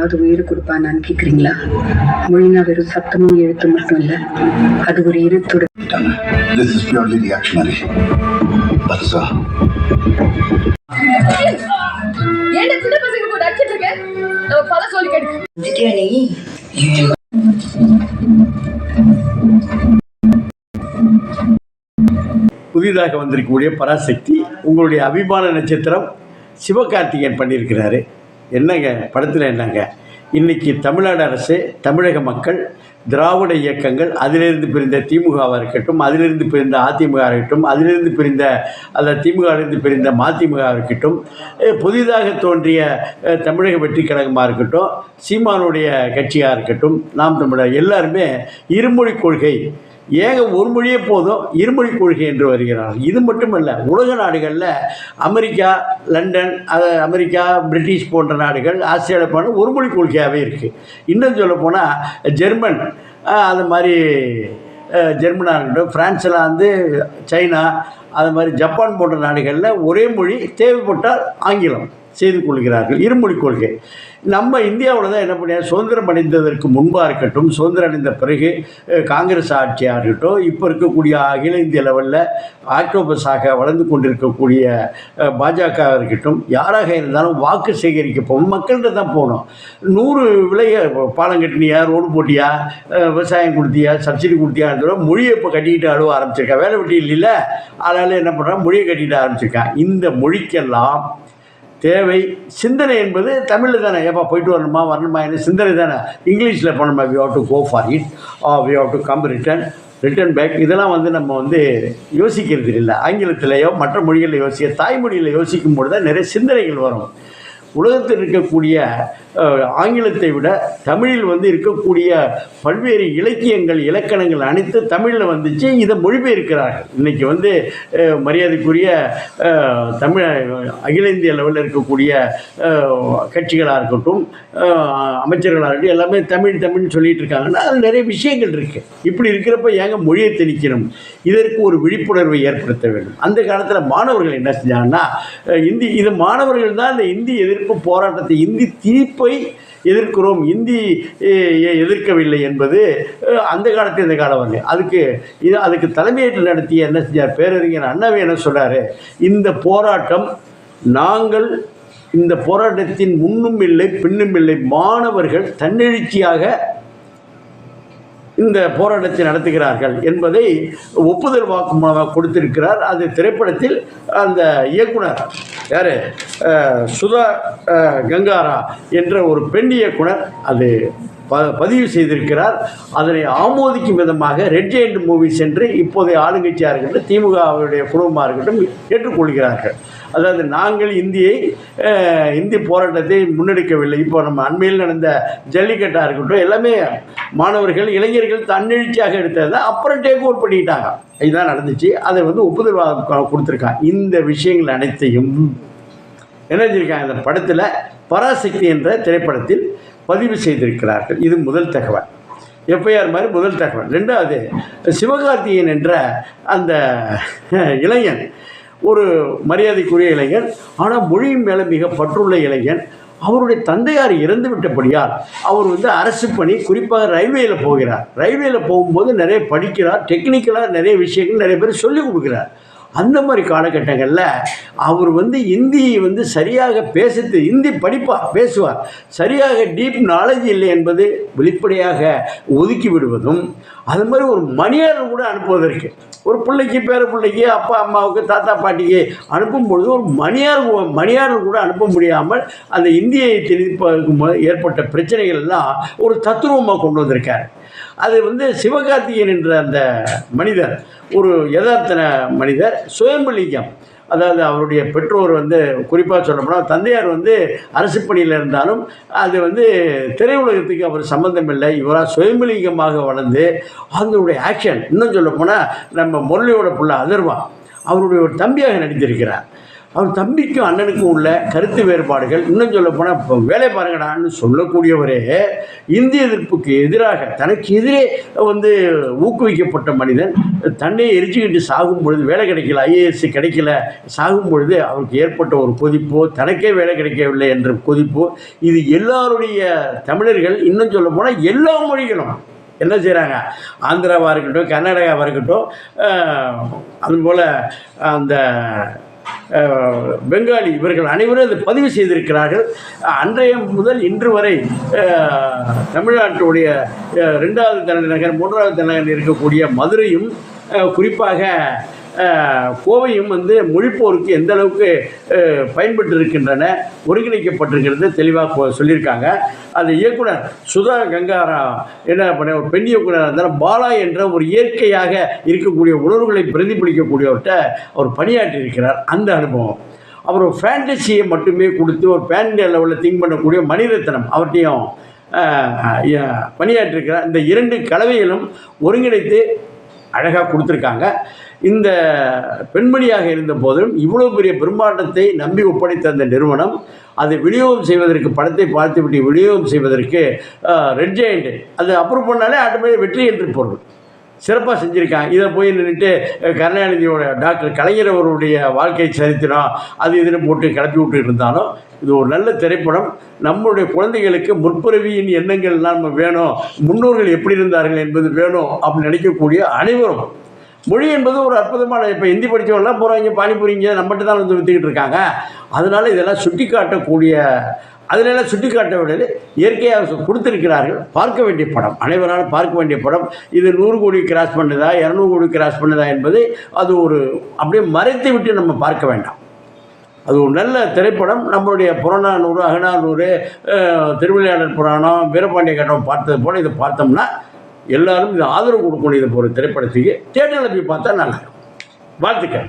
எவனாவது உயிர் கொடுப்பானான்னு கேக்குறீங்களா? மொழினா வெறும் சத்தமும் எழுத்து மட்டும் இல்ல அது ஒரு இருத்துடன் புதிதாக வந்திருக்கக்கூடிய பராசக்தி உங்களுடைய அபிமான நட்சத்திரம் சிவகார்த்திகேயன் பண்ணியிருக்கிறாரு. என்னங்க? படத்தில் என்னங்க? இன்றைக்கி தமிழ்நாடு அரசு தமிழக மக்கள் திராவிட இயக்கங்கள் அதிலிருந்து பிரிந்த திமுகவாக இருக்கட்டும் அதிலிருந்து பிரிந்த அதிமுக இருக்கட்டும் அதிலிருந்து பிரிந்த அந்த திமுகவிலிருந்து பிரிந்த மதிமுக இருக்கட்டும் புதிதாக தோன்றிய தமிழக வெற்றி கழகமாக இருக்கட்டும் சீமானுடைய கட்சியாக இருக்கட்டும் நாம் தமிழர் எல்லாருமே இருமொழி கொள்கை ஏங்க ஒரு மொழியே போதும்? இருமொழி கொள்கை என்று வருகிறார்கள் இது மட்டுமல்ல உலக நாடுகளில் அமெரிக்கா லண்டன் அமெரிக்கா பிரிட்டிஷ் போன்ற நாடுகள் ஆஸ்திரேலியா போன ஒரு மொழி கொள்கையாகவே இருக்குது இன்னும் சொல்ல போனால் ஜெர்மன் அது மாதிரி ஜெர்மனாக இருக்கட்டும் ஃப்ரான்ஸ்லாம் வந்து சைனா அது மாதிரி ஜப்பான் போன்ற நாடுகளில் ஒரே மொழி தேவைப்பட்டால் ஆங்கிலம். செய்து கொள்கிறார்கள். இருமொழி கொள்கை. நம்ம இந்தியாவில் தான் என்ன பண்ணியா சுதந்திரம் அடைந்ததற்கு முன்பாக இருக்கட்டும் சுதந்திரம் அடைந்த பிறகு காங்கிரஸ் ஆட்சியாக இருக்கட்டும் இப்போ இருக்கக்கூடிய அகில இந்திய லெவலில் ஆக்டோபஸாக வளர்ந்து கொண்டிருக்கக்கூடிய பாஜக இருக்கட்டும் யாராக இருந்தாலும் வாக்கு சேகரிக்க போகணும் மக்கள்கிட்ட தான் போகணும். நூறு விலைய பாலம் கட்டினியா ரோடு போட்டியா விவசாயம் கொடுத்தியா சப்சிடி கொடுத்தியா மொழியை இப்போ கட்டிக்கிட்டு அழுவ ஆரம்பிச்சிருக்கா. வேலை வெட்டி இல்லைல்ல அதனால் என்ன பண்ணுறான் மொழியை கட்டிக்கிட்டு ஆரம்பிச்சிருக்கான் இந்த மொழிக்கெல்லாம் தேவை. சிந்தனை என்பது தமிழில் தானே. ஏப்பா போயிட்டு வரணுமா வரணுமா? என்ன சிந்தனை தானே. இங்கிலீஷில் பண்ணணுமா we have to go for it we have to come return return back இதெல்லாம் வந்து நம்ம வந்து யோசிக்கிறது இல்லை. ஆங்கிலத்திலேயோ மற்ற மொழிகளில் யோசிக்க தாய்மொழியில் யோசிக்கும் பொழுது தான் நிறைய சிந்தனைகள் வரும். உலகத்தில் இருக்கக்கூடிய ஆங்கிலத்தை விட தமிழில் வந்து இருக்கக்கூடிய பல்வேறு இலக்கியங்கள் இலக்கணங்கள் அனைத்து தமிழில் வந்துச்சு இதை மொழிபெயர்க்கிறார்கள். இன்றைக்கி வந்து மரியாதைக்குரிய அஹ், தமிழ் அகில இந்திய லெவலில் இருக்கக்கூடிய கட்சிகளாக இருக்கட்டும் அமைச்சர்களாக இருக்கட்டும் எல்லாமே தமிழ் தமிழ்னு சொல்லிட்டு இருக்காங்கன்னா அது நிறைய விஷயங்கள் இருக்குது இப்படி இருக்கிறப்ப ஏங்க மொழியை திணிக்கணும்? இதற்கு ஒரு விழிப்புணர்வை ஏற்படுத்த வேண்டும். அந்த காலத்தில் மாணவர்கள் என்ன செஞ்சாங்கன்னா இந்தி இது மாணவர்கள் தான் இந்த இந்தி எதிர்ப்பு போராட்டத்தை இந்தி திணிப்பை எதிர்க்கிறோம் இந்தி எதிர்க்கவில்லை என்பது அந்த காலத்தில் இந்த காலம் வரல அதுக்கு இது அதுக்கு தலைமையேற்று நடத்திய என்ன செஞ்சார் பேரறிஞர் அண்ணாவே என்ன சொல்கிறார் இந்த போராட்டம் நாங்கள் இந்த போராட்டத்தின் முன்னும் இல்லை பின்னும் இல்லை மாணவர்கள் தன்னெழுச்சியாக இந்த போராட்டத்தை நடத்துகிறார்கள் என்பதை ஒப்புதல் வாக்குமூலமாக கொடுத்திருக்கிறார். அது திரைப்படத்தில் அந்த இயக்குனர் யார்? சுதா கங்காரா என்ற ஒரு பெண் இயக்குனர் அது ப பதிவு செய்திருக்கிறார். அதனை ஆமோதிக்கும் விதமாக ரெட் ஜெயண்ட் மூவிஸ் என்று இப்போதைய ஆளுங்கட்சியாக இருக்கட்டும் திமுகவுடைய குடும்பமாக இருக்கட்டும் ஏற்றுக்கொள்கிறார்கள். அதாவது நாங்கள் இந்தியை இந்தி போராட்டத்தை முன்னெடுக்கவில்லை. இப்போ நம்ம அண்மையில் நடந்த ஜல்லிக்கட்டாக இருக்கட்டும் எல்லாமே மாணவர்கள் இளைஞர்கள் தன்னெழுச்சியாக எடுத்தது தான் அப்புறம் டேக் ஓவர் பண்ணிக்கிட்டாங்க. இதுதான் நடந்துச்சு. அதை வந்து ஒப்புதல் கொடுத்துருக்கான் கொடுத்துருக்காங்க. இந்த விஷயங்கள் அனைத்தையும் என்ன செஞ்சிருக்காங்க? இந்த படத்தில் பராசக்தி என்ற திரைப்படத்தில் பதிவு செய்திருக்கிறார்கள். இது முதல் தகவல். எஃப்ஐஆர் மாதிரி முதல் தகவல். ரெண்டாவது சிவகார்த்திகேயன் என்ற அந்த இளைஞன் ஒரு மரியாதைக்குரிய இளைஞன் ஆனால் மொழியின் மேலே மிக பற்றுள்ள இளைஞன் அவருடைய தந்தையார் இறந்து விட்டபடியால் அவர் வந்து அரசு பணி குறிப்பாக ரயில்வேயில் போகிறார். ரயில்வேயில் போகும்போது நிறைய படிக்கிறார் டெக்னிக்கலாக நிறைய விஷயங்கள் நிறைய பேர் சொல்லிக் கொடுக்குறார். அந்த மாதிரி காலகட்டங்களில் அவர் வந்து இந்தியை வந்து சரியாக பேசுறது இந்தி படிப்பார் பேசுவார். சரியாக டீப் நாலேஜ் இல்லை என்பது வெளிப்படையாக ஒதுக்கி விடுவதும் அது மாதிரி ஒரு மணியாளர் கூட அனுப்புவதற்கு ஒரு பிள்ளைக்கு பேர பிள்ளைக்கு அப்பா அம்மாவுக்கு தாத்தா பாட்டிக்கு அனுப்பும் பொழுது ஒரு மணியார் மணியாளர் கூட அனுப்ப முடியாமல் அந்த இந்தியை திணிப்பதற்கு ஏற்பட்ட பிரச்சனைகள் எல்லாம் ஒரு தத்துருவமாக கொண்டு வந்திருக்கார். அது வந்து சிவகார்த்திகேயன் என்ற அந்த மனிதர் ஒரு யதார்த்தன மனிதர் சுயம்பலிங்கம். அதாவது அவருடைய பெற்றோர் வந்து குறிப்பாக சொல்லப்போனால் தந்தையார் வந்து அரசு பணியில் இருந்தாலும் அது வந்து திரையுலகத்துக்கு அவர் சம்பந்தம் இல்லை இவராக சுயம்பலிங்கமாக வளர்ந்து அதனுடைய ஆக்ஷன் இன்னும் சொல்லப்போனால் நம்ம முரளியோட புள்ள அதர்வா அவருடைய ஒரு தம்பியாக நடித்திருக்கிறார். அவர் தம்பிக்கும் அண்ணனுக்கும் உள்ள கருத்து வேறுபாடுகள். இன்னும் சொல்ல போனால் இப்போ வேலை பாருங்கடான்னு சொல்லக்கூடியவரே இந்திய எதிர்ப்புக்கு எதிராக தனக்கு எதிரே வந்து ஊக்குவிக்கப்பட்ட மனிதன் தன்னை எரிச்சுக்கிட்டு சாகும் பொழுது வேலை கிடைக்கல ஐஏஎஸ் கிடைக்கல சாகும் பொழுது அவருக்கு ஏற்பட்ட ஒரு கொதிப்போ தனக்கே வேலை கிடைக்கவில்லை என்ற கொதிப்போ இது எல்லாருடைய தமிழர்கள் இன்னும் சொல்ல போனால் எல்லா மொழிகளும் என்ன செய்கிறாங்க ஆந்திராவாக இருக்கட்டும் கர்நாடகாவாக இருக்கட்டும் அதுபோல் அந்த பெங்காலி இவர்கள் அனைவரும் அதை பதிவு செய்திருக்கிறார்கள். அன்றைய முதல் இன்று வரை தமிழ்நாட்டுடைய ரெண்டாவது தலைநகர் மூன்றாவது தலைநகர் இருக்கக்கூடிய மதுரையும் குறிப்பாக கோவையும் வந்து மொழிப்போருக்கு எந்த அளவுக்கு பயன்பட்டு இருக்கின்றன ஒருங்கிணைக்கப்பட்டிருக்கிறது தெளிவாக சொல்லியிருக்காங்க. அந்த இயக்குனர் சுதா கங்காரா என்ன பண்ண ஒரு பெண் இயக்குனர் இருந்தாலும் பாலா என்ற ஒரு இயற்கையாக இருக்கக்கூடிய உணர்வுகளை பிரதிபலிக்கக்கூடியவர்கிட்ட அவர் பணியாற்றி இருக்கிறார் அந்த அனுபவம். அவர் ஒரு ஃபேண்டசியை மட்டுமே கொடுத்து ஒரு பேன் லெவலில் திங்க் பண்ணக்கூடிய மணிரத்னம் அவர்கிட்டையும் பணியாற்றிருக்கிறார். இந்த இரண்டு கலவையிலும் ஒருங்கிணைத்து அழகாக கொடுத்துருக்காங்க. இந்த பெண்மணியாக இருந்தபோதும் இவ்வளோ பெரிய பெரும்பாட்டத்தை நம்பி ஒப்படைத்த அந்த நிறுவனம் அதை விநியோகம் செய்வதற்கு படத்தை பார்த்துவிட்டு விநியோகம் செய்வதற்கு ரெட் ஜெயண்ட் அது அப்ரூவ் பண்ணாலே ஆட்டோமேட்டிக் வெற்றி என்று பொருள். சிறப்பாக செஞ்சுருக்காங்க. இதை போய் நின்றுட்டு கருணாநிதியோட டாக்டர் கலைஞர் அவருடைய வாழ்க்கை சரித்திரம் அது இதுன்னு போட்டு கிளப்பி விட்டு இருந்தாலும் இது ஒரு நல்ல திரைப்படம். நம்மளுடைய குழந்தைகளுக்கு முற்பிறவியின் எண்ணங்கள்லாம் நம்ம வேணும். முன்னோர்கள் எப்படி இருந்தார்கள் என்பது வேணும் அப்படின்னு நினைக்கக்கூடிய அனைவரும். மொழி என்பது ஒரு அற்புதமான இப்போ ஹிந்தி படித்தவங்களாம் போகிறாங்க பானிபூரிங்க நம்மகிட்ட தான் வந்து விற்றுக்கிட்டு இருக்காங்க. அதனால் இதெல்லாம் சுட்டி காட்டக்கூடிய அதிலெல்லாம் சுட்டி காட்ட வேண்டியது இயற்கையாக கொடுத்திருக்கிறார்கள். பார்க்க வேண்டிய படம். அனைவராலும் பார்க்க வேண்டிய படம். இது நூறு கோடி கிராஸ் பண்ணுதா இரநூறு கோடி கிராஸ் பண்ணுதா என்பது அது ஒரு அப்படியே மறைத்து விட்டு நம்ம பார்க்க வேண்டாம். அது ஒரு நல்ல திரைப்படம். நம்மளுடைய புறநானூறு அகநானூறு திருவிளையாடல் புராணம் வீரபாண்டிய கட்டம் பார்த்தது போல் இதை பார்த்தோம்னா எல்லாரும் இதை ஆதரவு கொடுக்கணும் இது ஒரு திரைப்படத்துக்கு. தேட்டரில் போய் பார்த்தா நல்லா வாழ்த்துக்கள்.